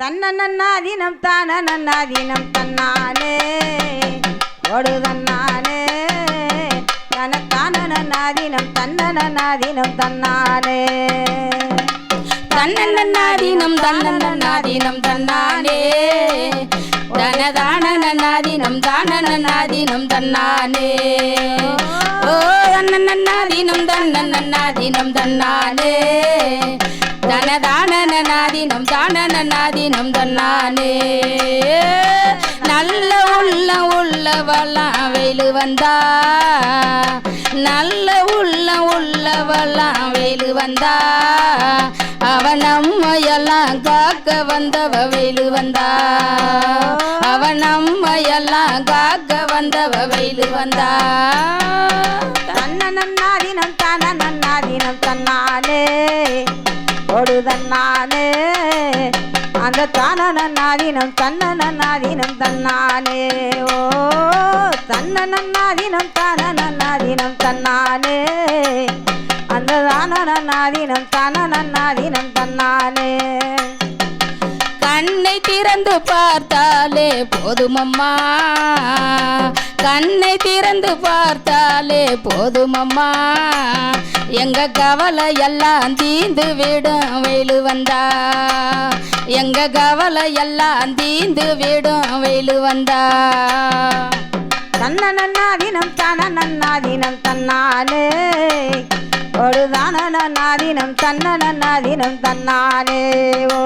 தன்னன்னாதீனம் தான நன்னாதீனம் தன்னானே ஓடு தன்னானே தனத்தான நன்னாதீனம் தன்ன நன்னாதீனம் தன்னானே தன்னன்னாதீனம் தன்னன்னாதீனம் தன்னானே தனதான நன்னாதீனம் தான நன்னாதீனம் தன்னானே ஓ தன்னன்னாதீனம் தன்னன்னாதீனம் தன்னானே தனதான நன்னாதீனம் தன்னானே. நல்ல உள்ள உள்ளவெல்லாம் வெயிலு வந்தா. நல்ல உள்ள உள்ளவெல்லாம் வெயிலு வந்தா. அவன் நம்மையெல்லாம் காக்க வந்தவ வெயிலு வந்தா. அவன் நம்மையெல்லாம் காக்க வந்தவ வெயிலு வந்தா. தன்ன நன்னாதீனம் தன நன்னாதீனம் தன்னாலே தொழுதன் நானே அந்த தான நன்னாதீனம் தன்ன நன்னாதீனம் தன்னானே. ஓ தன்ன நன்னாதீனம் தான நன்னாதீனம் தன்னானே. அந்த தான நன்னாதீனம் தான நன்னாதீனம் தன்னானே. கண்ணை திறந்து பார்த்தாலே போதுமம்மா. கண்ணை திறந்து பார்த்தாலே போதுமம்மா. எங்க கவலை எல்லாம் தீந்து விடும் வெயில் வந்தா. எங்க கவலை எல்லாம் தீந்து விடும் வெயில் வந்தா. தன்ன நன்னாதீனம் தான நன்னாதீனம் தன்னாலே ஒரு தான நன்னாதீனம் தன்ன ஓ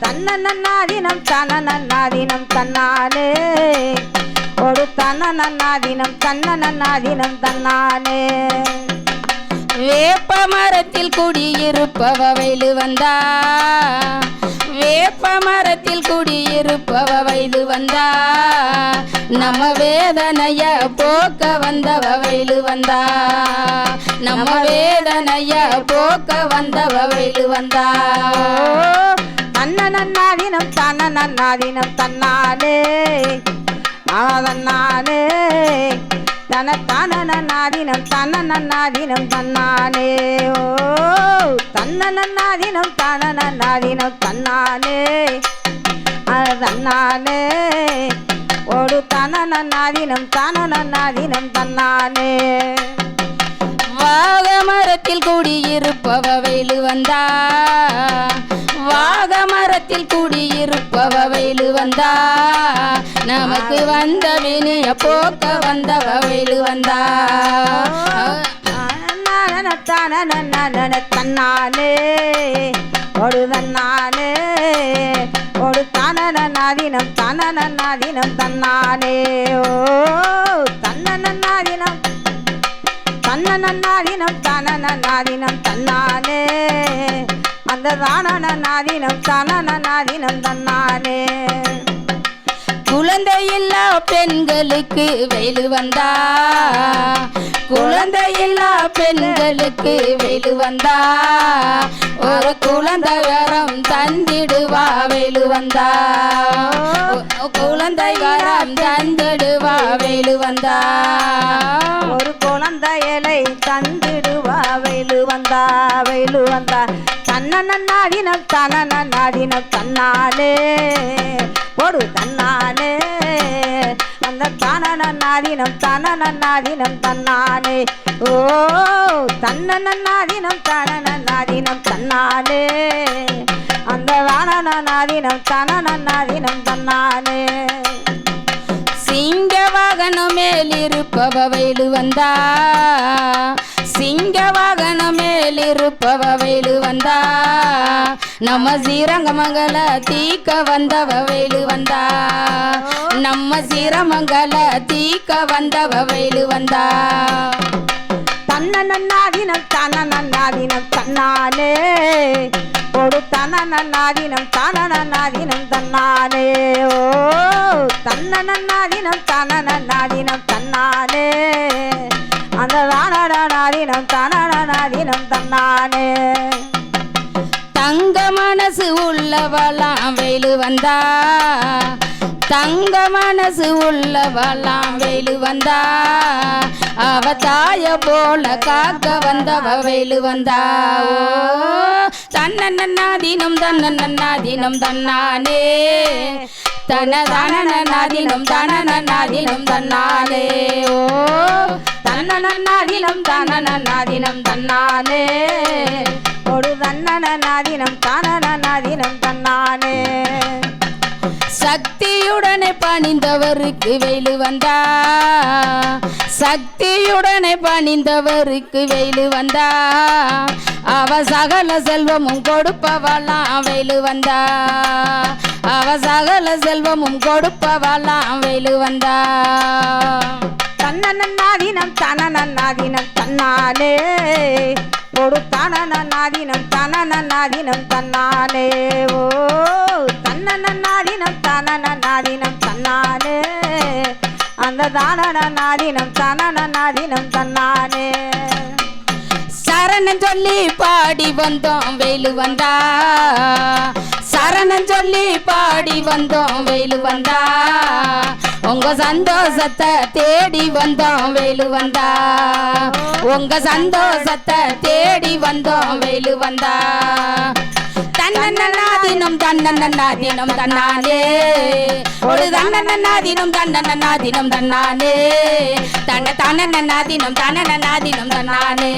தன்ன நன்னாதீனம் தன்னாலே. ஒரு தன்ன நன்னாதீனம் தன்னாலே. வேப்ப மரத்தில் குடியிருப்பவ வயது வந்தா. வேப்ப மரத்தில் குடியிருப்பவ வயது வந்தா. நம்ம வேதனைய போக்க வந்தவ வெயிலு வந்தா. நம்ம வேதனைய போக்க வந்தவ வெயிலு வந்தா. தன்ன நன்னாதீனம் தன்னாலே. நாதன்னாலே தன்னானே தன்னானே நன்னாதீனம் தன்ன நன்னாதீனம் தன்னானே. ஓ தன்ன நன்னாதீனம் தன நன்னாதீனம் தன்னானே. தன்னானே ஒரு தன நன்னாதீனம் தன நன்னாதீனம் தன்னானே. வாக மரத்தில் குடியிருப்பவ வெயிலு வந்தா. வாக மரத்தில் குடியிருப்பவ வெயிலு வந்தா. நமக்கு வந்த வினிய போக்க வந்தவ வெயிலு வந்தா. தன்னாலே ஒரு தன்னாலே ஒரு தனநாதீனம் தனநாதீனம் தன்னாலே. ஓ தன்னநாதீனம் தன்னநாதீனம் தனநாதீனம் தன்னானே. அந்த தானநாதீனம் தனநாதீனம் தன்னானே. குழந்தையில்லா பெண்களுக்கு வெயில் வந்தா. குழந்தை இல்லா பெண்களுக்கு வெயில் வந்தா. ஒரு குழந்தை வரம் தந்திடுவா வெயில் வந்தா. குழந்தை வரம் தந்திடுவா வெயில் வந்தா. குழந்தையலை தந்திடுவா வெயிலு வந்தா வெயிலு வந்தா. தன்னநாதினம் தனநாதினம் தன்னாலே போடு தன்னாலே. அந்த தனநாதினம் தனநாதினம் தன்னாலே. ஓ தன்னநாதினம் தனநாதினம் தன்னாலே. அந்த வானநாதினம் தனநாதினம் தன்னாலே. சிங்க வாகனம் மேலிருப்பவ வயலு வந்தா. சிங்க வாகனம் மேலிருப்பவ வயலு வந்தா. நம்ம சீரங்கமங்கல தீக்க வந்தவ வயலு வந்தா. நம்ம சீரமங்கல தீக்க வந்தவ வயலு வந்தா. தன்னநாதினம் தனநாதினம் தன்னாலே ஒரு தனநாதினம் தனநாதினம் தன்னாலே ஓ தன்னநாதினம் தனநாதினம் தன்னாலே அந்த தானநாதினம் தனநாதினம் தன்னாலே தங்க மனசு உள்ளவளாம் வெயில் வந்தா. தங்க மனசு உள்ளவளாம் வெயில் வந்தா. அவ தாய போல காக்க வந்தவ வெயிலு வந்தா. ஓ தினம் தன்னன்னா தினம் தன்னானே. தன தனனா தினம் தனனா தினம் தன்னாலே ஓ தன்னன்னா தினம் தனனா தினம் தன்னானே. ஒரு தன்னனா தினம் தனனா தினம் தன்னானே. சக்தியுடனே பணிந்தவருக்கு வெயில் வந்தா. சக்தியுடனே பணிந்தவருக்கு வெயில் வந்தா அவ சகல செல்வமும் கொடுப்பவளாம் வெயில் வந்தா அவ சகல செல்வமும் கொடுப்பவளாம் வெயில் வந்தா தன்னன்னா தனநன்னாதீனம் தன்னாலே. தினம் நன்னாதீனம் தனநன்னாதீனம் தன்னாலே. அந்த தானனா தன்னானே. சரணம் சொல்லி பாடி வந்தோம் வெயிலு வந்தா. சரணம் சொல்லி பாடி வந்தோம் வெயிலு வந்தா. உங்க சந்தோஷத்தை தேடி வந்தோம் வெயிலு வந்தா. உங்க சந்தோஷத்தை தேடி வந்தோம் வெயிலு வந்தா. தன்னன்னாதினும் தன்னன்னாதினும் தன்னானே. ஒரு தன்னன்னாதினும் தன்னன்னாதினும் தன்னானே. தன்ன தன்னன்னா தினம் தன்னானே.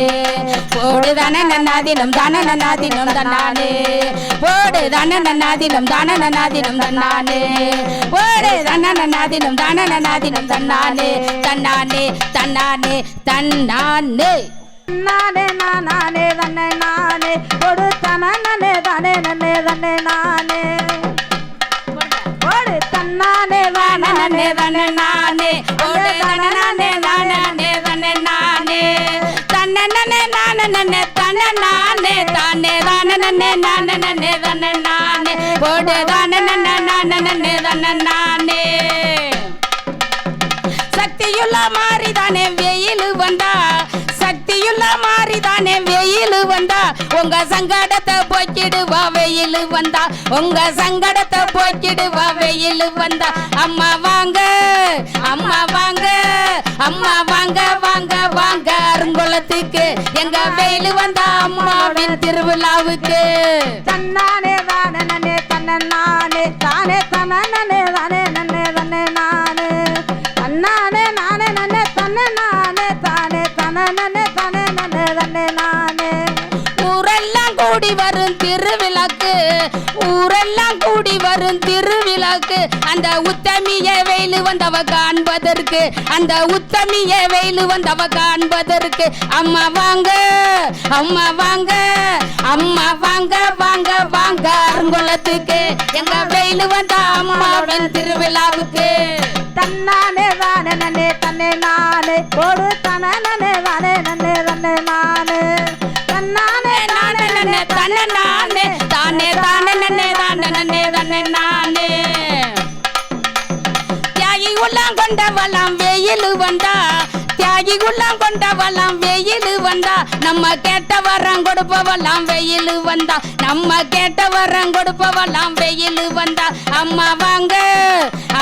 போடு தன்னன்னா தினம் தன்னானே. போடு தன்னன்னா தினம் தன்னானே. போடு தன்னன்னா தினம் தன்னானே. தன்னானே தன்னானே தன்னானே. நானே நான் நானே தன்னை நானே. கொடுத்தன நானே தானே நன்னே தன்னை நானே. ஒரு தன்னானே தானே தன்னை நானே. ஓடு தன்னை தானே நானே தன்னை நானே தன்னை நன்னே நானே. நன்னே தன்னை நானே. தானே தானே நன்னே நானே நன்னே தன்னை நானே. ஓடு தானே நன்னே நானே நன்னே தன்னை நானே. சக்தியுள்ள மாறிதானே வெயில் வந்தா உங்க சங்கடத்தை போக்கிடுவா வெயில் வந்தா. உங்க சங்கடத்தை போக்கிடுவா வெயில் வந்தா. அம்மா வாங்க அம்மா வாங்க அம்மா வாங்க வாங்க வாங்க. அருங்குளத்துக்கு எங்க வெயில் வந்தா அம்மாவின் திருவிழாவுக்கு. தன்னானே தானே நன்னே தன்ன நானே. தானே தனனே தானே நன்னே தன்னை நானே. தன்னானே நானே நன்னே தன்ன நானே. தானே தனனே தானே நன்னே தானே நானே. கூடி வரும் திருவிழாக்கு ஊரெல்லாம் கூடி வரும் திருவிழாக்கு அந்த உத்தமிய வெயில் வந்தவ காண்பதற்கு. அந்த உத்தமிய வெயில் வந்தவ காண்பதற்கு. அம்மா வாங்க அம்மா வாங்க அம்மா வாங்க வாங்க வாங்க. அருங்குளத்துக்கு எங்க வெயில் வந்த அம்மாவின் திருவிழாவுக்கு. தன்னானே தானே தன்னே நானே. ஒரு நம்ம கேட்ட வரம் கொடுப்பவெல்லாம் வெயில் வந்தா. நம்ம கேட்ட வரம் கொடுப்பவெல்லாம் வெயில் வந்தா. அம்மா வாங்க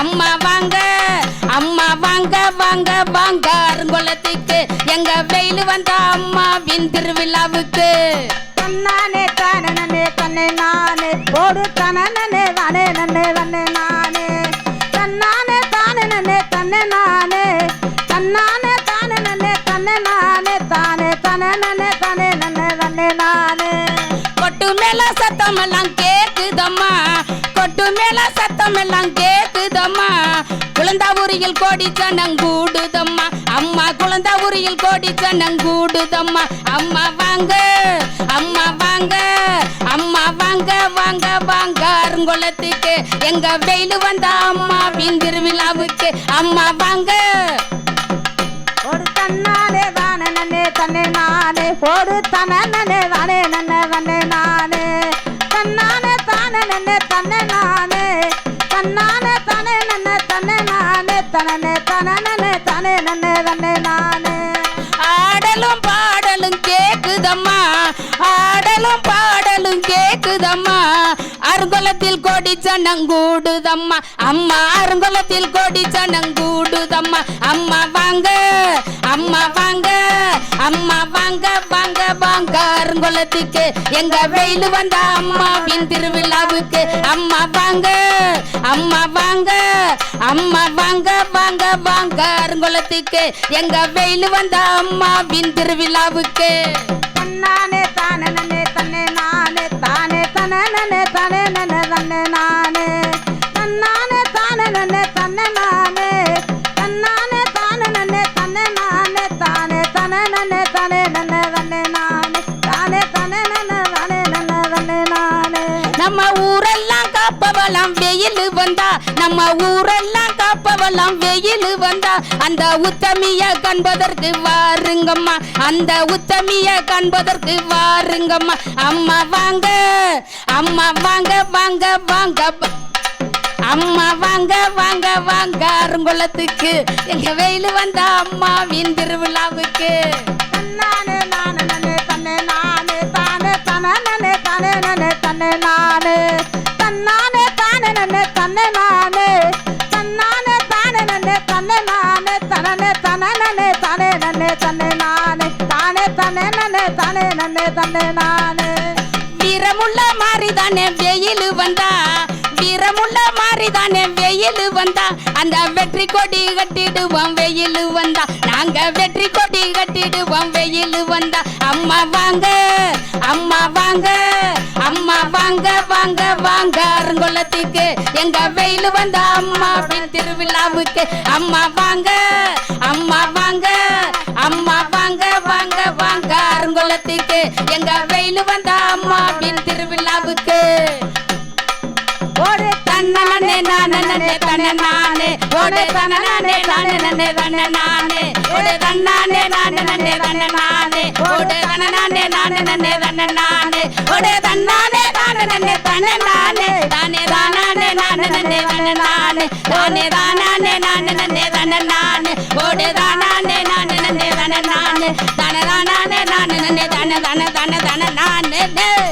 அம்மா வாங்க அம்மா வாங்க வாங்க வாங்க. அருங்குளத்துக்கு எங்க வெயில் வந்தா அம்மாவின் திருவிழாவுக்கு. தன்னானே தானே நன்னே தன்னை நானே. ஒரு தனனே தானே நன்னே தன்னை நானே. எல்லாம் கேக்குதம்மா. குழந்தாபுரியில் கோடி சனங்கூடுதம்மா அம்மா குழந்தாபுரியில் கோடி சனங்கூடுதம்மா அம்மா வாங்க அம்மா வாங்க அம்மா வாங்க வாங்க வாங்க. அருங்குளத்துக்கு எங்க வெயில் வந்த அம்மாவின் திருவிழாவுக்கு அம்மா வாங்க. ஒரு தன்னாலே தானே தன்னே நானே ஒரு தனனே தனனே தனனே தனே நன்னே தன்னை நானே. ஆடலும் பாடலும் கேக்குதம்மா. ஆடலும் பாடலும் கேக்குதம்மா. அருங்குளத்தில் கோடி சனங்கூடுதம்மா அம்மா அருங்குளத்தில் கோடி சனங்கூடுதம்மா அம்மா வாங்க அம்மா வாங்க அம்மா வாங்க வாங்க வாங்க. அருங்குளத்துக்கு எங்க வெயில் வந்த அம்மாவின் திருவிழாவுக்கு. அம்மா வாங்க அம்மா வாங்க அம்மா வாங்க வாங்க வாங்க. அருங்குளத்துக்கு எங்க வெயில் வந்த அம்மாவின் திருவிழாவுக்கு. தன்னானே தானே தன்னே தானே தனே நன்னே தானே நன்னே தன்னே நானே. தன்னானே தானே நன்னே தன்னே நானே. தன்னானே தானே நன்னே தன்னே நானே. தானே தனே நன்னே தானே நன்னே தன்னே நானே. தானே தனே நன்னே தானே நன்னே தன்னே நானே. நம்ம ஊரெல்லாம் காப்பவளாம் வெயில் வந்தா நம்ம ஊரெல்லாம் அந்த உத்தமிய காண்பதற்கு வாருங்கம்மா. அந்த உத்தமிய காண்பதற்கு வாருங்கம்மா. அம்மா வாங்க அம்மா வாங்க வாங்க வாங்க. அம்மா வாங்க வாங்க வாங்க. அருங்குளத்துக்கு எங்க வெயில் வந்த அம்மாவின் திருவிழாவுக்கு. தன்னானே நானே நன்னே தன்னே நானே தானே தனே நன்னே தானே நன்னே தானே நானே. தன்னே நானே தானே தனே நன்னே தானே நன்னே தன்னே நானே. வீரமுள்ள மாறிதானே வெயில் வந்தா. வீரமுள்ள மாறிதானே வெயில் வந்தா. அந்த வெற்றி கொடி கட்டிடுவோம் வெயில் வந்தா. நாங்க வெற்றி கொடி கட்டிடுவோம் வெயில் வந்தா. அம்மா வாங்க அம்மா வாங்க அம்மா வாங்க வாங்க வாங்க. அருங்கொள்ளத்துக்கு எங்க வெயில் வந்தா அம்மா பின் திருவிழாவுக்கு. அம்மா வாங்க அம்மா அருங்குளத்துக்கு எங்க வெயில் வந்த அம்மா அப்படின்னு திருவிழாவுக்கு. ஒரு தன்னே நானே தன்ன நானே ஒரு தன்னே நானே தன்ன நானே ஒரு தன்னானே நானே தன்ன நானே ஒரு தன்னே நானே தன்ன நானே ஒரு தன்னானே நானே தன்ன நானே தானே தானானே நானே தன்ன நானே தானே தானானே நானே தன்ன நானே ஒரு தானானே தானே தானானே